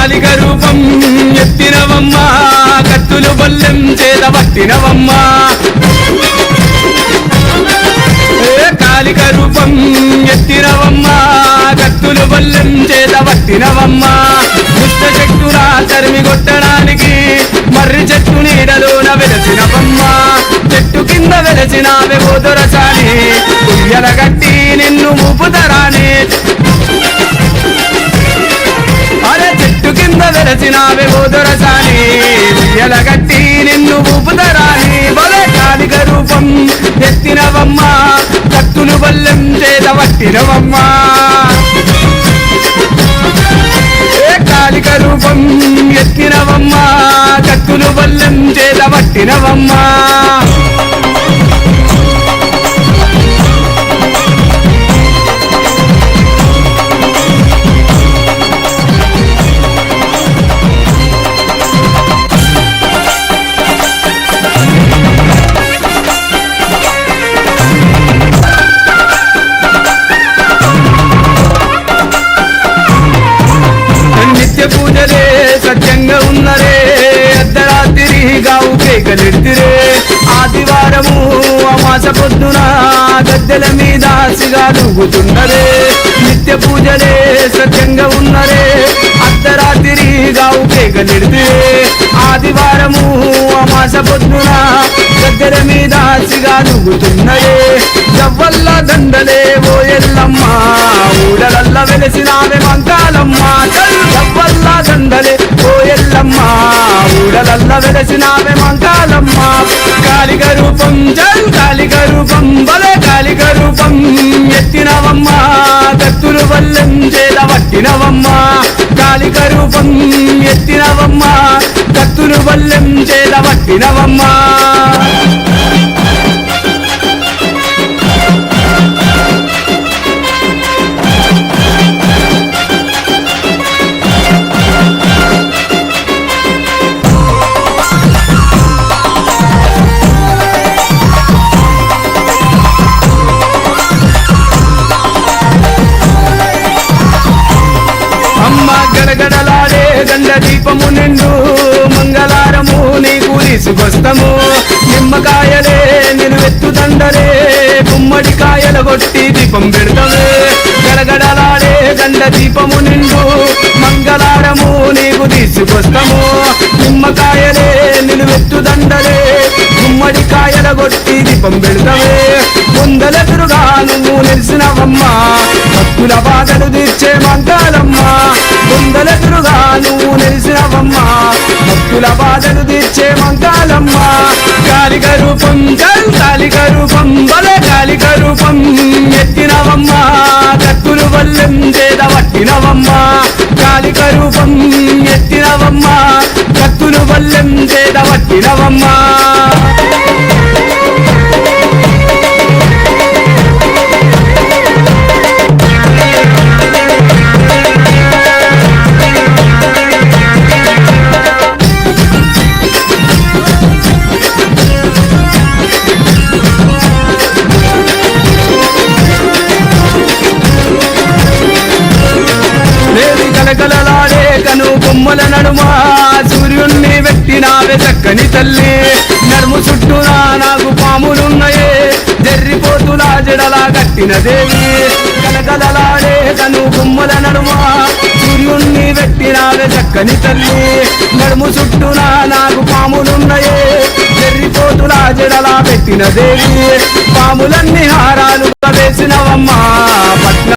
కాలిక రూపం ఎత్తినవమ్మా కత్తులు బల్లెం చేత పట్టినవమ్మా. ఏ కాలిక రూపం ఎత్తినవమ్మా కత్తులు బల్లెం చేత పట్టినవమ్మా. దుష్ట శక్తులా తరిమి కొట్టడానికి మర్రి చెట్టు నీడలోన వెలసినవమ్మా. చెట్టు కింద వెలసినావే ఓదొరసాని ఉయ్యల గట్టి నిన్ను ఊపుతరాని కింద వెలసినావే ఓదొరసాని ఉయ్యల నిన్ను ఊపుదరాని. బలే కాలిక రూపం ఎత్తినవమ్మా. కత్తులు బల్లెం చేదవట్టినవమ్మా ఏ కాలిక రూపం ఎత్తినవమ్మా. కత్తులు బల్లెం చేదవట్టినవమ్మా గావు ఆదివారము అమాస పొద్దున గద్దెల మీద సిగాలుగుతున్నరే నిత్య పూజలే సత్యంగా ఉన్నరే. అర్ధరాత్రి గావు కేకలెడితే ఆదివారము అమాస పొద్దున గద్దెల మీద సిగాలుగుతున్నరే జవ్వల్ల దండలే ఓ ఎల్లమ్మ ఊడలల్ల వెలసినావే మంకాలమ్మ. జవ్వల్ల దండలే ఓ ఎల్లమ్మ ఊడలల్ల వెలసినావే మంకాలమ్మ కాలిక రూపం జల్ కాలిక రూపం బలే కాలిక రూపం. ఎత్తినవమ్మ కత్తులు వల్లెం చేద పట్టినవమ్మ. కాలిక రూపం ఎత్తినవమ్మ కత్తులు వల్లెం చేద పట్టినవమ్మ. తీసుకొస్తాము నిమ్మకాయలే నిలువెత్తు ఎత్తుదండలే కుమ్మడికాయల కొట్టి దీపం పెడతామే. గడగడలాడే గండ దీపము నిండు మంగళారము నీకు తీసుకొస్తాము. నిమ్మకాయలే నిలువెత్తు ఎత్తుదండలే గుమ్మడికాయల కొట్టి దీపం పెడతావే ముందలెదురుగా నువ్వు నిలిచినవమ్మా. భక్తుల బాధలు తీర్చే మంకాలమ్మా ముందలెదురుగా నువ్వు నిలిచినవమ్మా. కుల బాధను తీర్చే మంకాలమ్మా కాలిక రూపం జల్ రూపం పెట్టినావే చక్కని తల్లి నడుము చుట్టూరా నాకు పాములున్నాయే. జర్రిపోతులా జడలా కట్టిన దేవి కలకలలాడే తను గుమ్మల నడుమ. సూర్యుణ్ణి పెట్టినావే చక్కని తల్లి నడుము చుట్టూనా నాకు పాములున్నాయే. జర్రిపోతులా జడలా పెట్టిన దేవి పాములన్నీ హారాలు వేసినవమ్మా